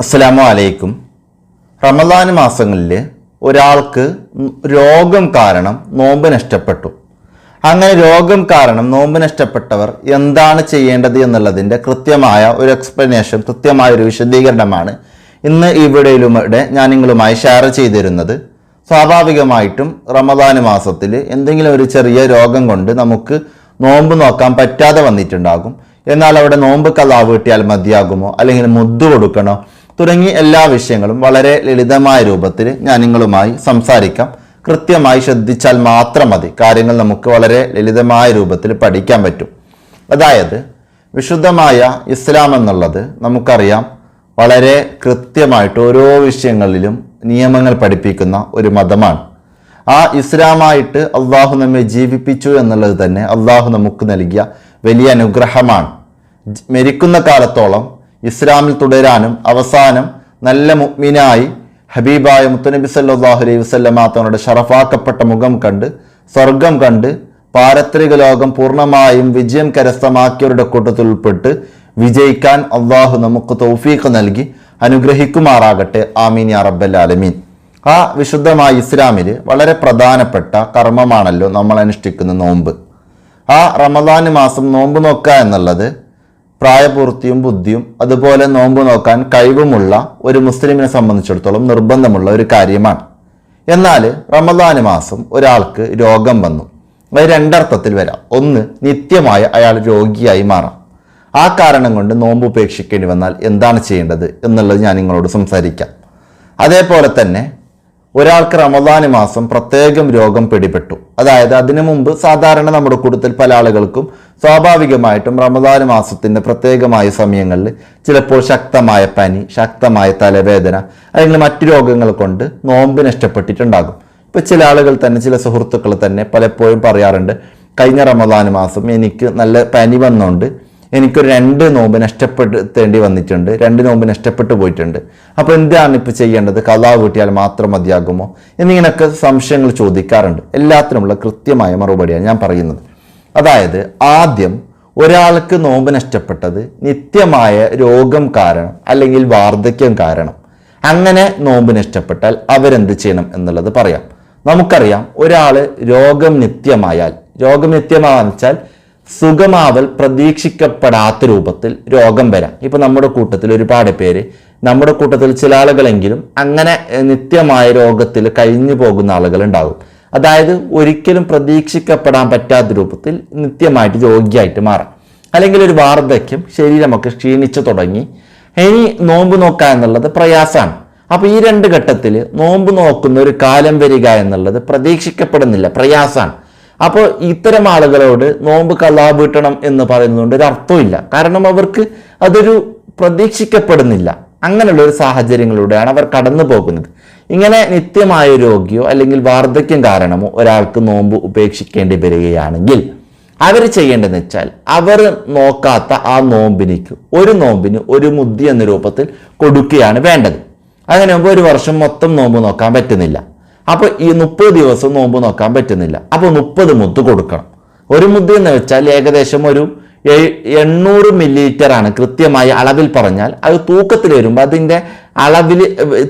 അസ്സലാമു അലൈക്കും. റമദാൻ മാസങ്ങളിൽ ഒരാൾക്ക് രോഗം കാരണം നോമ്പ് നഷ്ടപ്പെട്ടു. അങ്ങനെ രോഗം കാരണം നോമ്പ് നഷ്ടപ്പെട്ടവർ എന്താണ് ചെയ്യേണ്ടത് എന്നുള്ളതിന്റെ കൃത്യമായ ഒരു എക്സ്പ്ലനേഷൻ കൃത്യമായ ഒരു വിശദീകരണമാണ് ഇന്ന് ഈ വീഡിയോയിലൂടെ ഞാൻ നിങ്ങളുമായി ഷെയർ ചെയ്തിരുന്നത്. സ്വാഭാവികമായിട്ടും റമദാൻ മാസത്തിൽ എന്തെങ്കിലും ഒരു ചെറിയ രോഗം കൊണ്ട് നമുക്ക് നോമ്പ് നോക്കാൻ പറ്റാതെ വന്നിട്ടുണ്ടാകും. എന്നാൽ അവിടെ നോമ്പ് കലാവ് വീട്ടിയാൽ മതിയാകുമോ? അല്ലെങ്കിൽ മുദ്ദു കൊടുക്കണോ? തുടങ്ങി എല്ലാ വിഷയങ്ങളും വളരെ ലളിതമായ രൂപത്തിൽ ഞാൻ നിങ്ങളുമായി സംസാരിക്കാം. കൃത്യമായി ശ്രദ്ധിച്ചാൽ മാത്രം മതി. കാര്യങ്ങൾ നമുക്ക് വളരെ ലളിതമായ രൂപത്തിൽ പഠിക്കാൻ പറ്റും. അതായത് വിശുദ്ധമായ ഇസ്ലാം എന്നുള്ളത് നമുക്കറിയാം വളരെ കൃത്യമായിട്ട് ഓരോ വിഷയങ്ങളിലും നിയമങ്ങൾ പഠിപ്പിക്കുന്ന ഒരു മതമാണ്. ആ ഇസ്ലാമായിട്ട് അള്ളാഹു നമ്മെ ജീവിപ്പിച്ചു എന്നുള്ളത് തന്നെ അള്ളാഹു നമുക്ക് നൽകിയ വലിയ അനുഗ്രഹമാണ്. മരിക്കുന്ന കാലത്തോളം ഇസ്ലാമിൽ തുടരാനും അവസാനം നല്ല മുഗ്മിനായി ഹബീബായ മുത്തനബി സല്ലാഹു അലൈഹി വസല്ലമ തങ്ങളുടെ ഷറഫാക്കപ്പെട്ട മുഖം കണ്ട് സ്വർഗം കണ്ട് പാരത്രിക ലോകം പൂർണമായും വിജയം കരസ്ഥമാക്കിയവരുടെ കൂട്ടത്തിൽ ഉൾപ്പെട്ട് വിജയിക്കാൻ അള്ളാഹു നമുക്ക് തൗഫീഖ് നൽകി അനുഗ്രഹിക്കുമാറാകട്ടെ. ആമീൻ യാ റബ്ബൽ ആലമീൻ. ആ വിശുദ്ധമായ ഇസ്ലാമിൽ വളരെ പ്രധാനപ്പെട്ട കർമ്മമാണല്ലോ നമ്മൾ അനുഷ്ഠിക്കുന്ന നോമ്പ്. ആ റമദാൻ മാസം നോമ്പ് നോക്കുക എന്നുള്ളത് പ്രായപൂർത്തിയും ബുദ്ധിയും അതുപോലെ നോമ്പ് നോക്കാൻ കഴിവുമുള്ള ഒരു മുസ്ലിമിനെ സംബന്ധിച്ചിടത്തോളം നിർബന്ധമുള്ള ഒരു കാര്യമാണ്. എന്നാൽ റമദാന് മാസം ഒരാൾക്ക് രോഗം വന്നു. അത് രണ്ടർത്ഥത്തിൽ വരാം. ഒന്ന് നിത്യമായി അയാൾ രോഗിയായി മാറാം. ആ കാരണം കൊണ്ട് നോമ്പ് ഉപേക്ഷിക്കേണ്ടി വന്നാൽ എന്താണ് ചെയ്യേണ്ടത് എന്നുള്ളത് ഞാൻ നിങ്ങളോട് സംസാരിക്കാം. അതേപോലെ തന്നെ ഒരാൾക്ക് റമദാന് മാസം പ്രത്യേകം രോഗം പിടിപെട്ടു. അതായത് അതിനു മുമ്പ് സാധാരണ നമ്മുടെ കൂട്ടത്തിൽ പല ആളുകൾക്കും സ്വാഭാവികമായിട്ടും റമദാന് മാസത്തിന്റെ പ്രത്യേകമായ സമയങ്ങളിൽ ചിലപ്പോൾ ശക്തമായ പനി ശക്തമായ തലവേദന അല്ലെങ്കിൽ മറ്റു രോഗങ്ങൾ കൊണ്ട് നോമ്പ് നഷ്ടപ്പെട്ടിട്ടുണ്ടാകും. ഇപ്പൊ ചില ആളുകൾ തന്നെ ചില സുഹൃത്തുക്കൾ തന്നെ പലപ്പോഴും പറയാറുണ്ട് കഴിഞ്ഞ റമദാന് മാസം എനിക്ക് നല്ല പനി വന്നുകൊണ്ട് എനിക്കൊരു രണ്ട് നോമ്പ് നഷ്ടപ്പെടുത്തേണ്ടി വന്നിട്ടുണ്ട്. രണ്ട് നോമ്പ് നഷ്ടപ്പെട്ടു പോയിട്ടുണ്ട്. അപ്പോൾ എന്താണ് ഇപ്പോൾ ചെയ്യേണ്ടത്? കലാ വീട്ടിയാൽ മാത്രം മതിയാകുമോ? എന്നിങ്ങനെയൊക്കെ സംശയങ്ങൾ ചോദിക്കാറുണ്ട്. എല്ലാത്തിനുമുള്ള കൃത്യമായ മറുപടിയാണ് ഞാൻ പറയുന്നത്. അതായത് ആദ്യം ഒരാൾക്ക് നോമ്പ് നഷ്ടപ്പെട്ടത് നിത്യമായ രോഗം കാരണം അല്ലെങ്കിൽ വാർദ്ധക്യം കാരണം. അങ്ങനെ നോമ്പ് നഷ്ടപ്പെട്ടാൽ അവരെന്ത് ചെയ്യണം എന്നുള്ളത് പറയാം. നമുക്കറിയാം ഒരാൾ രോഗം നിത്യമായാൽ രോഗം നിത്യമാണെന്ന് വെച്ചാൽ സുഖമാവൽ പ്രതീക്ഷിക്കപ്പെടാത്ത രൂപത്തിൽ രോഗം വരാം. ഇപ്പൊ നമ്മുടെ കൂട്ടത്തിൽ ഒരുപാട് പേര് നമ്മുടെ കൂട്ടത്തിൽ ചില ആളുകളെങ്കിലും അങ്ങനെ നിത്യമായ രോഗത്തിൽ കഴിഞ്ഞു പോകുന്ന ആളുകൾ ഉണ്ടാകും. അതായത് ഒരിക്കലും പ്രതീക്ഷിക്കപ്പെടാൻ പറ്റാത്ത രൂപത്തിൽ നിത്യമായിട്ട് രോഗിയായിട്ട് മാറാം. അല്ലെങ്കിൽ ഒരു വാർദ്ധക്യം ശരീരമൊക്കെ ക്ഷീണിച്ചു തുടങ്ങി. ഇനി നോമ്പ് നോക്കുക എന്നുള്ളത് പ്രയാസമാണ്. അപ്പൊ ഈ രണ്ട് ഘട്ടത്തിൽ നോമ്പ് നോക്കുന്ന ഒരു കാലം വരിക എന്നുള്ളത് പ്രതീക്ഷിക്കപ്പെടുന്നില്ല പ്രയാസമാണ്. അപ്പോൾ ഇത്തരം ആളുകളോട് നോമ്പ് കലാ വീട്ടണം എന്ന് പറയുന്നതുകൊണ്ട് ഒരു അർത്ഥമില്ല കാരണം അവർക്ക് അതൊരു പ്രതീക്ഷിക്കപ്പെടുന്നില്ല. അങ്ങനെയുള്ള ഒരു സാഹചര്യങ്ങളിലൂടെയാണ് അവർ കടന്നു പോകുന്നത്. ഇങ്ങനെ നിത്യമായ രോഗിയോ അല്ലെങ്കിൽ വാർദ്ധക്യം കാരണമോ ഒരാൾക്ക് നോമ്പ് ഉപേക്ഷിക്കേണ്ടി വരികയാണെങ്കിൽ അവർ ചെയ്യേണ്ടതെന്ന് വെച്ചാൽ അവർ നോക്കാത്ത ആ നോമ്പിനേക്ക് ഒരു നോമ്പിന് ഒരു മുദ്ദി എന്ന രൂപത്തിൽ കൊടുക്കുകയാണ് വേണ്ടത്. അങ്ങനെ ഒരു വർഷം മൊത്തം നോമ്പ് നോക്കാൻ പറ്റുന്നില്ല. അപ്പോൾ ഈ മുപ്പത് ദിവസം നോമ്പ് നോക്കാൻ പറ്റുന്നില്ല. അപ്പോൾ മുപ്പത് മുത്ത് കൊടുക്കണം. ഒരു മുദ്ദ എന്ന് വെച്ചാൽ ഏകദേശം ഒരു എണ്ണൂറ് മില്ലി ലിറ്റർ ആണ് കൃത്യമായി അളവിൽ പറഞ്ഞാൽ. അത് തൂക്കത്തിൽ വരുമ്പോൾ അതിന്റെ അളവിൽ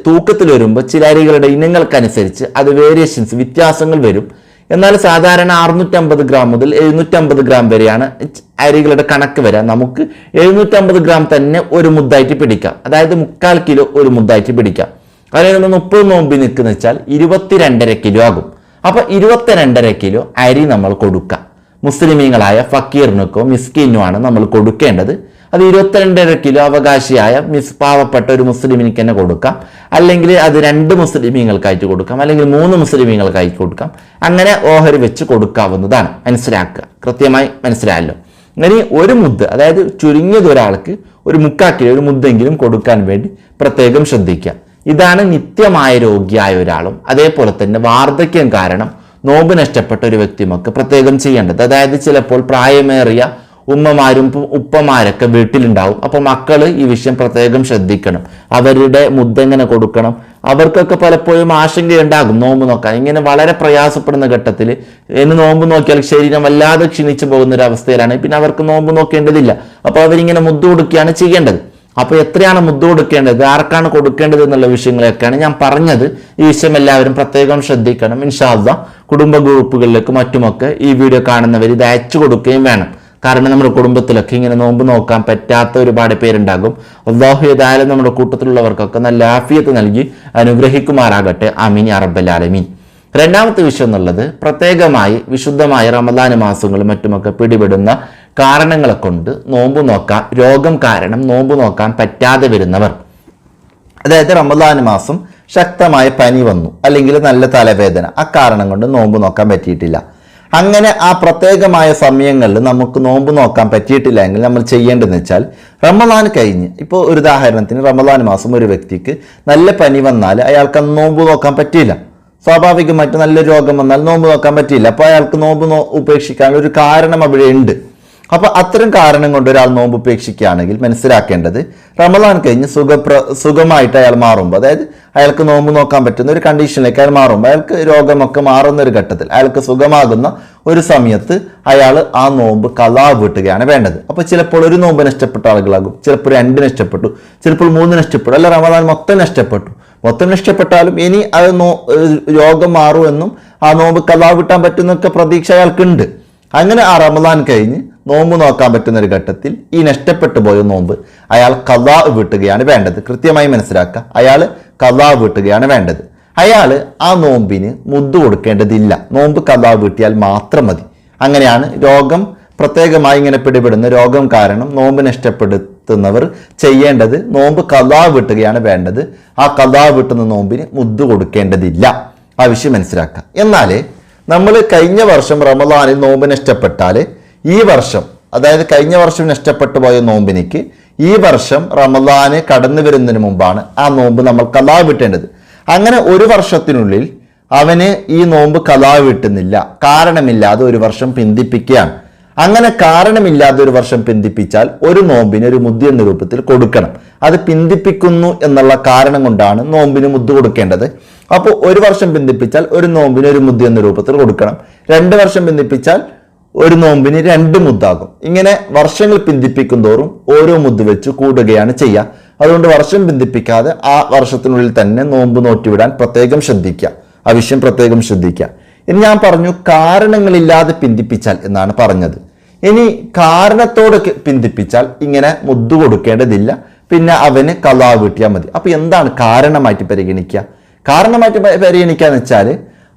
തൂക്കത്തിൽ വരുമ്പോൾ ചില അരികളുടെ ഇനങ്ങൾക്കനുസരിച്ച് അത് വേരിയേഷൻസ് വ്യത്യാസങ്ങൾ വരും. എന്നാൽ സാധാരണ അറുന്നൂറ്റമ്പത് ഗ്രാം മുതൽ എഴുന്നൂറ്റമ്പത് ഗ്രാം വരെയാണ് അരികളുടെ കണക്ക് വരാം നമുക്ക് എഴുന്നൂറ്റമ്പത് ഗ്രാം തന്നെ ഒരു മുദ്ദായിട്ട് പിടിക്കാം. അതായത് മുക്കാൽ കിലോ ഒരു മുദ്ദായിട്ട് പിടിക്കാം. നിന്ന് മുപ്പത് നോമ്പി നിൽക്കുന്ന വെച്ചാൽ ഇരുപത്തി രണ്ടര കിലോ ആകും. അപ്പൊ ഇരുപത്തിരണ്ടര കിലോ അരി നമ്മൾ കൊടുക്കാം മുസ്ലിമീങ്ങളായ ഫക്കീറിനൊക്കെ മിസ്കിനുമാണ് നമ്മൾ കൊടുക്കേണ്ടത്. അത് ഇരുപത്തിരണ്ടര കിലോ അവകാശിയായ മിസ് പാവപ്പെട്ട ഒരു മുസ്ലിമിനിക്ക് തന്നെ കൊടുക്കാം. അല്ലെങ്കിൽ അത് രണ്ട് മുസ്ലിമീങ്ങൾക്കായിട്ട് കൊടുക്കാം. അല്ലെങ്കിൽ മൂന്ന് മുസ്ലിമീങ്ങൾക്കായിട്ട് കൊടുക്കാം. അങ്ങനെ ഓഹരി വെച്ച് കൊടുക്കാവുന്നതാണ്. മനസ്സിലാക്കുക. കൃത്യമായി മനസ്സിലായല്ലോ. ഇനി ഒരു മുദ്ദ് അതായത് ചുരുങ്ങിയത് ഒരാൾക്ക് ഒരു മുക്കാക്കിലോ ഒരു മുദ്ദെങ്കിലും കൊടുക്കാൻ വേണ്ടി പ്രത്യേകം ശ്രദ്ധിക്കുക. ഇതാണ് നിത്യമായ രോഗിയായ ഒരാളും അതേപോലെ തന്നെ വാർദ്ധക്യം കാരണം നോമ്പ് നഷ്ടപ്പെട്ട ഒരു വ്യക്തിമൊക്കെ പ്രത്യേകം ചെയ്യേണ്ടത്. അതായത് ചിലപ്പോൾ പ്രായമേറിയ ഉമ്മമാരും ഉപ്പമാരൊക്കെ വീട്ടിലുണ്ടാവും. അപ്പോൾ മക്കൾ ഈ വിഷയം പ്രത്യേകം ശ്രദ്ധിക്കണം. അവരുടെ മുദ്ദ എങ്ങനെ കൊടുക്കണം? അവർക്കൊക്കെ പലപ്പോഴും ആശങ്കയുണ്ടാകും നോമ്പ് നോക്കാൻ. ഇങ്ങനെ വളരെ പ്രയാസപ്പെടുന്ന ഘട്ടത്തിൽ എന്ന് നോമ്പ് നോക്കിയാൽ ശരീരം വല്ലാതെ ക്ഷീണിച്ചു പോകുന്ന ഒരു അവസ്ഥയിലാണ്. പിന്നെ അവർക്ക് നോമ്പ് നോക്കേണ്ടതില്ല. അപ്പോൾ അവരിങ്ങനെ മുദ്ദ കൊടുക്കുകയാണ് ചെയ്യേണ്ടത്. അപ്പോൾ എത്രയാണ് മുദ്ദ കൊടുക്കേണ്ടത്? ആർക്കാണ് കൊടുക്കേണ്ടത് എന്നുള്ള വിഷയങ്ങളൊക്കെയാണ് ഞാൻ പറഞ്ഞത്. ഈ വിഷയം എല്ലാവരും പ്രത്യേകം ശ്രദ്ധിക്കണം. ഇൻഷാല്ല കുടുംബ ഗ്രൂപ്പുകളിലേക്ക് മറ്റുമൊക്കെ ഈ വീഡിയോ കാണുന്നവർ ഇത് അയച്ചു കൊടുക്കുകയും വേണം. കാരണം നമ്മുടെ കുടുംബത്തിലൊക്കെ ഇങ്ങനെ നോമ്പ് നോക്കാൻ പറ്റാത്ത ഒരുപാട് പേരുണ്ടാകും. അള്ളാഹു ഏതായാലും നമ്മുടെ കൂട്ടത്തിലുള്ളവർക്കൊക്കെ നല്ല ആഫിയത്ത് നൽകി അനുഗ്രഹിക്കുമാറാകട്ടെ. അമീൻ ആലമീൻ. രണ്ടാമത്തെ വിഷയം എന്നുള്ളത് പ്രത്യേകമായി വിശുദ്ധമായ റമദാന മാസങ്ങളും മറ്റുമൊക്കെ പിടിപെടുന്ന കാരണങ്ങളെ കൊണ്ട് നോമ്പ് നോക്കാൻ രോഗം കാരണം നോമ്പ് നോക്കാൻ പറ്റാതെ വരുന്നവർ. അതായത് റമദാൻ മാസം ശക്തമായ പനി വന്നു അല്ലെങ്കിൽ നല്ല തലവേദന ആ കാരണം കൊണ്ട് നോമ്പ് നോക്കാൻ പറ്റിയിട്ടില്ല. അങ്ങനെ ആ പ്രത്യേകമായ സമയങ്ങളിൽ നമുക്ക് നോമ്പ് നോക്കാൻ പറ്റിയിട്ടില്ല എങ്കിൽ നമ്മൾ ചെയ്യേണ്ടതെന്ന് വെച്ചാൽ റമദാൻ കഴിഞ്ഞ് ഇപ്പോൾ ഒരു ഉദാഹരണത്തിന് റമദാൻ മാസം ഒരു വ്യക്തിക്ക് നല്ല പനി വന്നാൽ അയാൾക്ക് നോമ്പ് നോക്കാൻ പറ്റിയില്ല. സ്വാഭാവികമായിട്ട് നല്ല രോഗം വന്നാൽ നോമ്പ് നോക്കാൻ പറ്റിയില്ല. അപ്പോൾ അയാൾക്ക് നോമ്പ് നോ ഉപേക്ഷിക്കാനുള്ള ഒരു കാരണം അവിടെ ഉണ്ട്. അപ്പൊ അത്തരം കാരണം കൊണ്ട് ഒരാൾ നോമ്പ് ഉപേക്ഷിക്കുകയാണെങ്കിൽ മനസ്സിലാക്കേണ്ടത് റമദാൻ കഴിഞ്ഞ് സുഖപ്ര സുഖമായിട്ട് അയാൾ മാറുമ്പോൾ അതായത് അയാൾക്ക് നോമ്പ് നോക്കാൻ പറ്റുന്ന ഒരു കണ്ടീഷനിലേക്ക് അയാൾ മാറുമ്പോൾ അയാൾക്ക് രോഗമൊക്കെ മാറുന്ന ഒരു ഘട്ടത്തിൽ അയാൾക്ക് സുഖമാകുന്ന ഒരു സമയത്ത് അയാൾ ആ നോമ്പ് കലാ വീട്ടുകയാണ് വേണ്ടത്. അപ്പോൾ ചിലപ്പോൾ ഒരു നോമ്പ് നഷ്ടപ്പെട്ട ആളുകളാകും ചിലപ്പോൾ രണ്ട് നഷ്ടപ്പെട്ടു ചിലപ്പോൾ മൂന്ന് നഷ്ടപ്പെട്ടു അല്ല റമദാൻ മൊത്തം നഷ്ടപ്പെട്ടു. മൊത്തം നഷ്ടപ്പെട്ടാലും ഇനി അത് നോ രോഗം മാറുമെന്നും ആ നോമ്പ് കലാ വിട്ടാൻ പറ്റുന്നൊക്കെ പ്രതീക്ഷ അയാൾക്കുണ്ട്. അങ്ങനെ ആ റമദാൻ കഴിഞ്ഞ് നോമ്പ് നോക്കാൻ പറ്റുന്ന ഒരു ഘട്ടത്തിൽ ഈ നഷ്ടപ്പെട്ടു പോയ നോമ്പ് അയാൾ കഥാ വീട്ടുകയാണ് വേണ്ടത്. കൃത്യമായി മനസ്സിലാക്കുക. അയാൾ കഥാ വീട്ടുകയാണ് വേണ്ടത്. അയാൾ ആ നോമ്പിന് മുദ്ദു കൊടുക്കേണ്ടതില്ല. നോമ്പ് കഥാ വീട്ടിയാൽ മാത്രം മതി. അങ്ങനെയാണ് രോഗം പ്രത്യേകമായി ഇങ്ങനെ പിടിപെടുന്ന രോഗം കാരണം നോമ്പ് നഷ്ടപ്പെടുത്തുന്നവർ ചെയ്യേണ്ടത് നോമ്പ് കഥാ വീട്ടുകയാണ് വേണ്ടത്. ആ കഥാ വീട്ടുന്ന നോമ്പിന് മുദ്ദു കൊടുക്കേണ്ടതില്ല. ആവശ്യം മനസ്സിലാക്കുക. എന്നാൽ നമ്മൾ കഴിഞ്ഞ വർഷം റമദാനിൽ നോമ്പ് നഷ്ടപ്പെട്ടാൽ ഈ വർഷം അതായത് കഴിഞ്ഞ വർഷം നഷ്ടപ്പെട്ടു പോയ നോമ്പിനിക്ക് ഈ വർഷം റമദാന് കടന്നു വരുന്നതിന് മുമ്പാണ് ആ നോമ്പ് നമ്മൾ കലാ വിട്ടേണ്ടത് അങ്ങനെ ഒരു വർഷത്തിനുള്ളിൽ അവന് ഈ നോമ്പ് കലാ വിട്ടുന്നില്ല കാരണമില്ലാതെ ഒരു വർഷം പിന്തിപ്പിക്കുകയാണ്. അങ്ങനെ കാരണമില്ലാതെ ഒരു വർഷം പിന്തിപ്പിച്ചാൽ ഒരു നോമ്പിന് ഒരു മുദ്ദ എന്ന രൂപത്തിൽ കൊടുക്കണം. അത് പിന്തിപ്പിക്കുന്നു എന്നുള്ള കാരണം കൊണ്ടാണ് നോമ്പിന് മുദ്ദ കൊടുക്കേണ്ടത്. അപ്പോൾ ഒരു വർഷം പിന്തിപ്പിച്ചാൽ ഒരു നോമ്പിന് ഒരു മുദ്ദ എന്ന രൂപത്തിൽ കൊടുക്കണം. രണ്ട് വർഷം പിന്തിപ്പിച്ചാൽ ഒരു നോമ്പിന് രണ്ട് മുദ്ദാകും. ഇങ്ങനെ വർഷങ്ങൾ പിന്തിപ്പിക്കും തോറും ഓരോ മുദ്ദ വെച്ച് കൂടുകയാണ് ചെയ്യുക അതുകൊണ്ട് വർഷം പിന്തിപ്പിക്കാതെ ആ വർഷത്തിനുള്ളിൽ തന്നെ നോമ്പ് നോറ്റിവിടാൻ പ്രത്യേകം ശ്രദ്ധിക്കുക ആ വിഷയം പ്രത്യേകം ശ്രദ്ധിക്കുക ഇനി ഞാൻ പറഞ്ഞു കാരണങ്ങളില്ലാതെ പിന്തിപ്പിച്ചാൽ എന്നാണ് പറഞ്ഞത്. ഇനി കാരണത്തോട് പിന്തിപ്പിച്ചാൽ ഇങ്ങനെ മുദ്ദു കൊടുക്കേണ്ടതില്ല. പിന്നെ അവന് കലാ വീട്ടിയാൽ മതി. അപ്പൊ എന്താണ് കാരണമായിട്ട് പരിഗണിക്കുക കാരണമായിട്ട് പരിഗണിക്കുക എന്ന് വെച്ചാൽ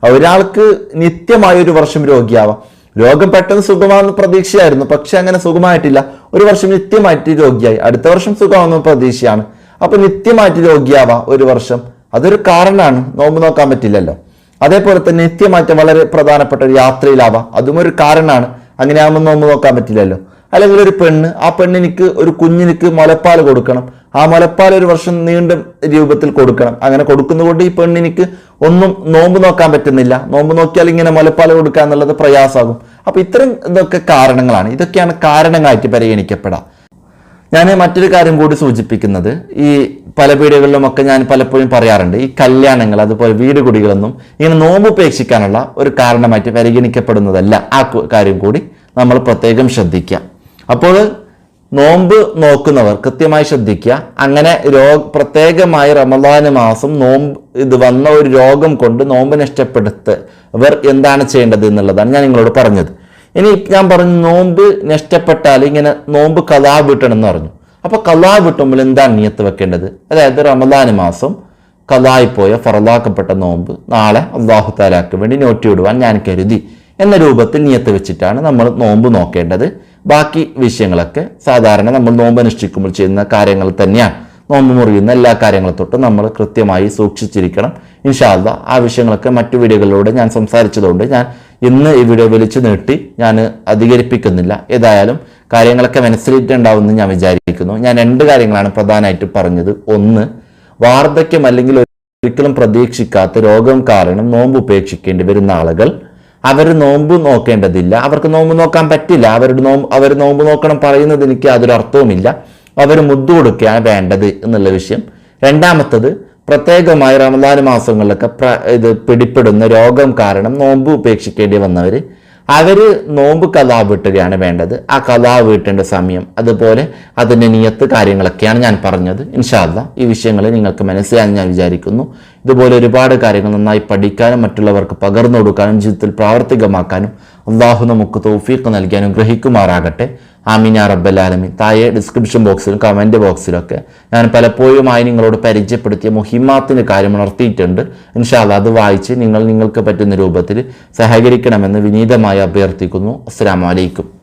ഒരാൾക്ക് നിത്യമായ ഒരു വർഷം രോഗിയാവാം. രോഗം പെട്ടെന്ന് സുഖമാകുന്ന പ്രതീക്ഷയായിരുന്നു. പക്ഷെ അങ്ങനെ സുഖമായിട്ടില്ല. ഒരു വർഷം നിത്യമായിട്ട് രോഗിയായി. അടുത്ത വർഷം സുഖമാകുന്ന പ്രതീക്ഷയാണ്. അപ്പൊ നിത്യമായിട്ട് രോഗിയാവാം ഒരു വർഷം. അതൊരു കാരണമാണ്. നോമ്പ് നോക്കാൻ പറ്റില്ലല്ലോ. അതേപോലെ തന്നെ നിത്യമാറ്റം വളരെ പ്രധാനപ്പെട്ട ഒരു യാത്രയിലാവാം. അതും ഒരു കാരണമാണ്. അങ്ങനെ ആകുമ്പോൾ നോമ്പ് നോക്കാൻ പറ്റില്ലല്ലോ. അല്ലെങ്കിൽ ഒരു പെണ്ണ് ആ പെണ്ണിനിക്ക് ഒരു കുഞ്ഞിനിക്ക് മുലപ്പാൽ കൊടുക്കണം. ആ മുലപ്പാൽ ഒരു വർഷം നീണ്ട രൂപത്തിൽ കൊടുക്കണം. അങ്ങനെ കൊടുക്കുന്നതുകൊണ്ട് ഈ പെണ്ണിനിക്ക് ഒന്നും നോമ്പ് നോക്കാൻ പറ്റുന്നില്ല. നോമ്പ് നോക്കിയാൽ ഇങ്ങനെ മുലപ്പാൽ കൊടുക്കുക എന്നുള്ളത് പ്രയാസമാകും. അപ്പൊ ഇത്തരം ഇതൊക്കെ കാരണങ്ങളാണ്. ഇതൊക്കെയാണ് കാരണങ്ങളായിട്ട് പരിഗണിക്കപ്പെടാം ഞാൻ മറ്റൊരു കാര്യം കൂടി സൂചിപ്പിക്കുന്നത്. ഈ പല വീടുകളിലുമൊക്കെ ഞാൻ പലപ്പോഴും പറയാറുണ്ട്. ഈ കല്യാണങ്ങൾ അതുപോലെ വീട് കുടികളൊന്നും ഇങ്ങനെ നോമ്പ് ഉപേക്ഷിക്കാനുള്ള ഒരു കാരണമായിട്ട് പരിഗണിക്കപ്പെടുന്നതല്ല. ആ കാര്യം കൂടി നമ്മൾ പ്രത്യേകം ശ്രദ്ധിക്കുക. അപ്പോൾ നോമ്പ് നോക്കുന്നവർ കൃത്യമായി ശ്രദ്ധിക്കുക. അങ്ങനെ രോഗ പ്രത്യേകമായി റമദാന് മാസം നോമ്പ് ഇത് വന്ന ഒരു രോഗം കൊണ്ട് നോമ്പ് നഷ്ടപ്പെടുത്തവർ എന്താണ് ചെയ്യേണ്ടത് എന്നുള്ളതാണ് ഞാൻ നിങ്ങളോട് പറഞ്ഞത്. ഇനി ഞാൻ പറഞ്ഞു നോമ്പ് നഷ്ടപ്പെട്ടാൽ ഇങ്ങനെ നോമ്പ് കലാ വീട്ടണം എന്ന് പറഞ്ഞു. അപ്പോൾ കലാ വിട്ടുമ്പോൾ എന്താണ് നിയത്ത് വെക്കേണ്ടത്? അതായത് റമദാന് മാസം കലായിപ്പോയ ഫറലാക്കപ്പെട്ട നോമ്പ് നാളെ അള്ളാഹു താലാക്ക് വേണ്ടി നോറ്റി വിടുവാൻ ഞാൻ കരുതി. എന്ന രൂപത്തിൽ നിയത്ത് വെച്ചിട്ടാണ് നമ്മൾ നോമ്പ് നോക്കേണ്ടത്. ബാക്കി വിഷയങ്ങളൊക്കെ സാധാരണ നമ്മൾ നോമ്പ് അനുഷ്ഠിക്കുമ്പോൾ ചെയ്യുന്ന കാര്യങ്ങൾ തന്നെയാണ്. നോമ്പ് മുറിയുന്ന എല്ലാ കാര്യങ്ങളെ തൊട്ട് നമ്മൾ കൃത്യമായി സൂക്ഷിച്ചിരിക്കണം. ഇൻഷാല്ല ആ വിഷയങ്ങളൊക്കെ മറ്റു വീഡിയോകളിലൂടെ ഞാൻ സംസാരിച്ചതുകൊണ്ട് ഞാൻ ഇന്ന് ഈ വീഡിയോ വലിച്ചു നീട്ടി ഞാൻ അധികരിപ്പിക്കുന്നില്ല. ഏതായാലും കാര്യങ്ങളൊക്കെ മനസ്സിലിട്ടുണ്ടാവുമെന്ന് ഞാൻ വിചാരിക്കുന്നു. ഞാൻ രണ്ട് കാര്യങ്ങളാണ് പ്രധാനമായിട്ട് പറഞ്ഞത്. ഒന്ന് വാർദ്ധക്യം അല്ലെങ്കിൽ ഒരിക്കലും പ്രതീക്ഷിക്കാത്ത രോഗം കാരണം നോമ്പ് ഉപേക്ഷിക്കേണ്ടി വരുന്ന ആളുകൾ. അവർ നോമ്പ് നോക്കേണ്ടതില്ല. അവർക്ക് നോമ്പ് നോക്കാൻ പറ്റില്ല. അവരുടെ നോമ്പ് അവർ നോമ്പ് നോക്കണം പറയുന്നത് എനിക്ക് യാതൊരു അർത്ഥവുമില്ല. അവർ മുദ്ദു കൊടുക്കുകയാണ് വേണ്ടത് എന്നുള്ള വിഷയം. രണ്ടാമത്തത് പ്രത്യേകമായി റമദാൻ മാസങ്ങളിലൊക്കെ ഇത് പിടിപ്പെടുന്ന രോഗം കാരണം നോമ്പ് ഉപേക്ഷിക്കേണ്ടി വന്നവർ അവർ നോമ്പ് കലാ വീട്ടുകയാണ് വേണ്ടത്. ആ കലാ വീട്ടേണ്ട സമയം അതുപോലെ അതിന്റെ നിയത്ത് കാര്യങ്ങളൊക്കെയാണ് ഞാൻ പറഞ്ഞത്. ഇൻഷാല്ല ഈ വിഷയങ്ങൾ നിങ്ങൾക്ക് മനസ്സിലായെന്ന് ഞാൻ വിചാരിക്കുന്നു. ഇതുപോലെ ഒരുപാട് കാര്യങ്ങൾ നന്നായി പഠിക്കാനും മറ്റുള്ളവർക്ക് പകർന്നു കൊടുക്കാനും ജീവിതത്തിൽ പ്രാവർത്തികമാക്കാനും അള്ളാഹു നമുക്ക് തൗഫീഖ് നൽകി അനുഗ്രഹിക്കുമാറാകട്ടെ. ആമീൻ അറബലാലമി താഴെ ഡിസ്ക്രിപ്ഷൻ ബോക്സിലും കമന്റ് ബോക്സിലൊക്കെ ഞാൻ പലപ്പോഴുമായി നിങ്ങളോട് പരിചയപ്പെടുത്തിയ മുഹിമാത്തിന്റെ കാര്യം ഉണർത്തിയിട്ടുണ്ട്. ഇൻഷാല്ല അത് വായിച്ച് നിങ്ങൾ നിങ്ങൾക്ക് പറ്റുന്ന രൂപത്തിൽ സഹകരിക്കണമെന്ന് വിനീതമായി അഭ്യർത്ഥിക്കുന്നു. അസ്സാം വലൈക്കും